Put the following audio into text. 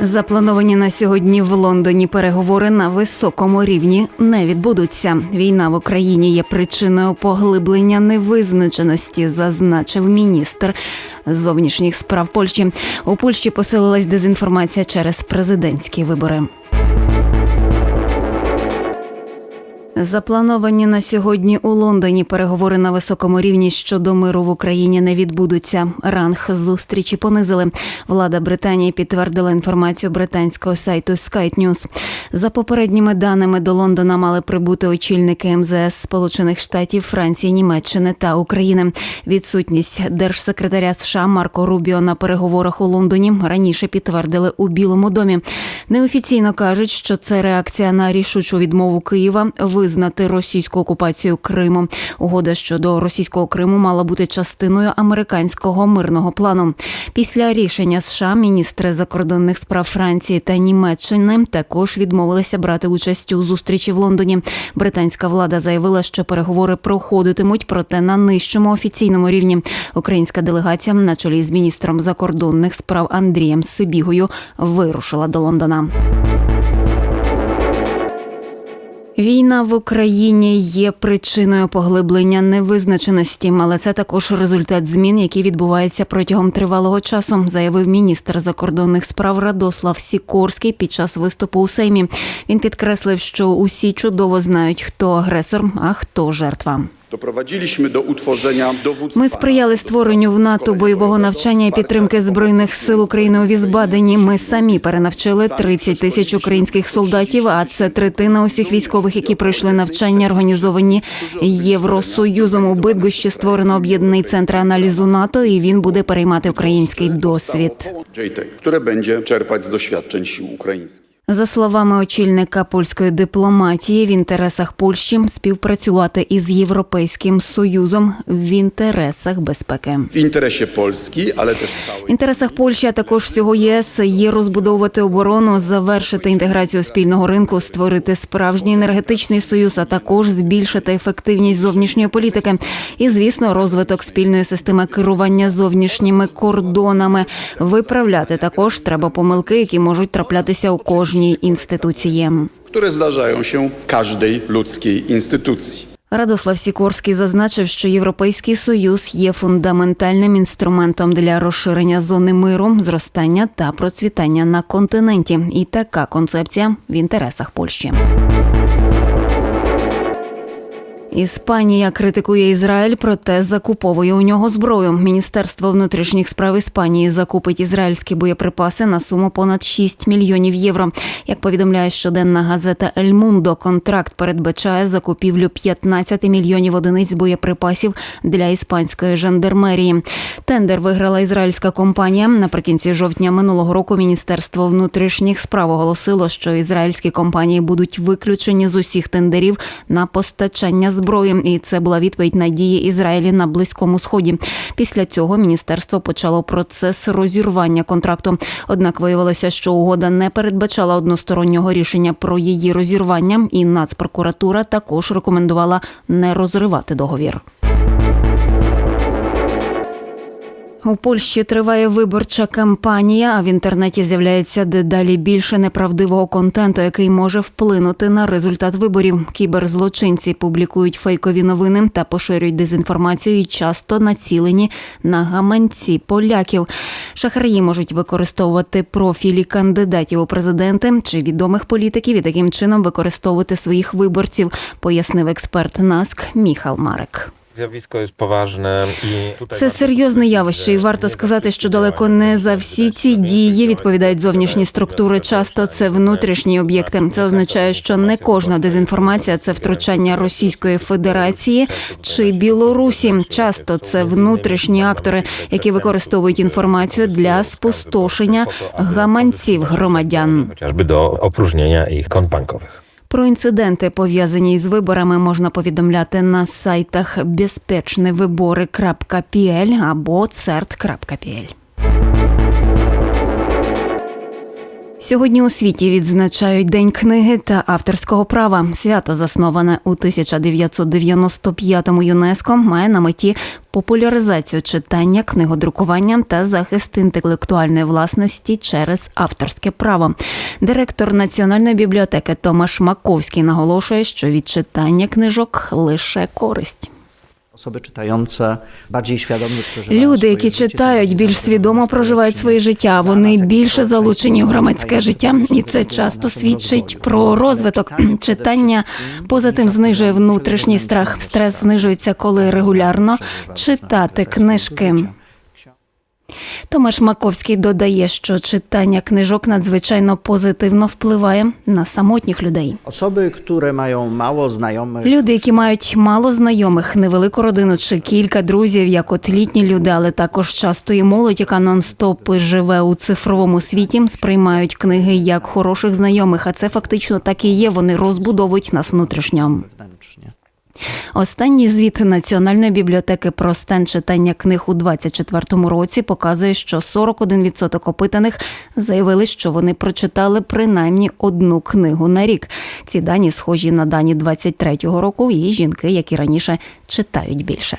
Заплановані на сьогодні в Лондоні переговори на високому рівні не відбудуться. Війна в Україні є причиною поглиблення невизначеності, зазначив міністр зовнішніх справ Польщі. У Польщі посилилась дезінформація через президентські вибори. Заплановані на сьогодні у Лондоні переговори на високому рівні щодо миру в Україні не відбудуться. Ранг зустрічі понизили. Влада Британії підтвердила інформацію британського сайту Sky News. За попередніми даними до Лондона мали прибути очільники МЗС Сполучених Штатів, Франції, Німеччини та України. Відсутність держсекретаря США Марко Рубіо на переговорах у Лондоні раніше підтвердили у Білому домі. Неофіційно кажуть, що це реакція на рішучу відмову Києва визнати російську окупацію Криму. Угода щодо російського Криму мала бути частиною американського мирного плану. Після рішення США міністри закордонних справ Франції та Німеччини також відмовилися брати участь у зустрічі в Лондоні. Британська влада заявила, що переговори проходитимуть, проте на нижчому офіційному рівні. Українська делегація на чолі з міністром закордонних справ Андрієм Сибігою вирушила до Лондона. Війна в Україні є причиною поглиблення невизначеності, але це також результат змін, які відбуваються протягом тривалого часу, заявив міністр закордонних справ Радослав Сікорський під час виступу у Сеймі. Він підкреслив, що усі чудово знають, хто агресор, а хто жертва. Ми сприяли створенню в НАТО бойового навчання і підтримки збройних сил України у Візбадені. Ми самі перенавчили 30 тисяч українських солдатів. А це третина усіх військових, які пройшли навчання, організовані Євросоюзом. У Бидгощі створено об'єднаний центр аналізу НАТО, і він буде переймати український досвід. Które będzie czerpać z doświadczeń sił ukraińskich. За словами очільника польської дипломатії, в інтересах Польщі співпрацювати із Європейським Союзом в інтересах безпеки. W interesie Polski, ale też В інтересах Польщі, а також всього ЄС є розбудовувати оборону, завершити інтеграцію спільного ринку, створити справжній енергетичний союз, а також збільшити ефективність зовнішньої політики. І, звісно, розвиток спільної системи керування зовнішніми кордонами. Виправляти також треба помилки, які можуть траплятися у кожній інституції. które zdarzają się każdej ludzkiej instytucji. Радослав Сікорський зазначив, що Європейський союз є фундаментальним інструментом для розширення зони миру, зростання та процвітання на континенті. І така концепція в інтересах Польщі. Іспанія критикує Ізраїль, проте закуповує у нього зброю. Міністерство внутрішніх справ Іспанії закупить ізраїльські боєприпаси на суму понад 6 мільйонів євро. Як повідомляє щоденна газета Ель Мундо, контракт передбачає закупівлю 15 мільйонів одиниць боєприпасів для іспанської жандармерії. Тендер виграла ізраїльська компанія. Наприкінці жовтня минулого року Міністерство внутрішніх справ оголосило, що ізраїльські компанії будуть виключені з усіх тендерів на постачання зброї. І це була відповідь на дії Ізраїлі на близькому сході. Після цього міністерство почало процес розірвання контракту. Однак виявилося, що угода не передбачала одностороннього рішення про її розірвання, і Нацпрокуратура також рекомендувала не розривати договір. У Польщі триває виборча кампанія, а в інтернеті з'являється дедалі більше неправдивого контенту, який може вплинути на результат виборів. Кіберзлочинці публікують фейкові новини та поширюють дезінформацію і часто націлені на гаманці поляків. Шахраї можуть використовувати профілі кандидатів у президенти чи відомих політиків і таким чином використовувати своїх виборців, пояснив експерт НАСК Міхал Марек. Jest poważne i tutaj Це серйозне явище, і варто сказати, що далеко не за всі ці дії відповідають зовнішні структури. Часто це внутрішні об'єкти. Це означає, що не кожна дезінформація це втручання Російської Федерації чи Білорусі. Часто це внутрішні актори, які використовують інформацію для спустошення гаманців громадян. do opróżnienia ich kont bankowych. Про інциденти, пов'язані із виборами, можна повідомляти на сайтах безпечневибори.pl або cert.pl. Сьогодні у світі відзначають День книги та авторського права. Свято, засноване у 1995-му ЮНЕСКО, має на меті популяризацію читання, книгодрукування та захист інтелектуальної власності через авторське право. Директор Національної бібліотеки Томаш Маковський наголошує, що від читання книжок лише користь. Люди, які читають, більш свідомо проживають своє життя. Вони більше залучені в громадське життя, і це часто свідчить про розвиток. Читання поза тим знижує внутрішній страх. Стрес знижується, коли регулярно читати книжки. Томаш Маковський додає, що читання книжок надзвичайно позитивно впливає на самотніх людей. Osoby, które mają mało znajomych, Люди, які мають мало знайомих, невелику родину чи кілька друзів, як от літні люди, але також часто і молодь, яка нон-стоп живе у цифровому світі, сприймають книги як хороших знайомих. А це фактично так і є. Вони розбудовують нас внутрішньо. Останній звіт Національної бібліотеки про стен читання книг у 2024 році показує, що 41% опитаних заявили, що вони прочитали принаймні одну книгу на рік. Ці дані схожі на дані 23-го року, і жінки, як і раніше, читають більше.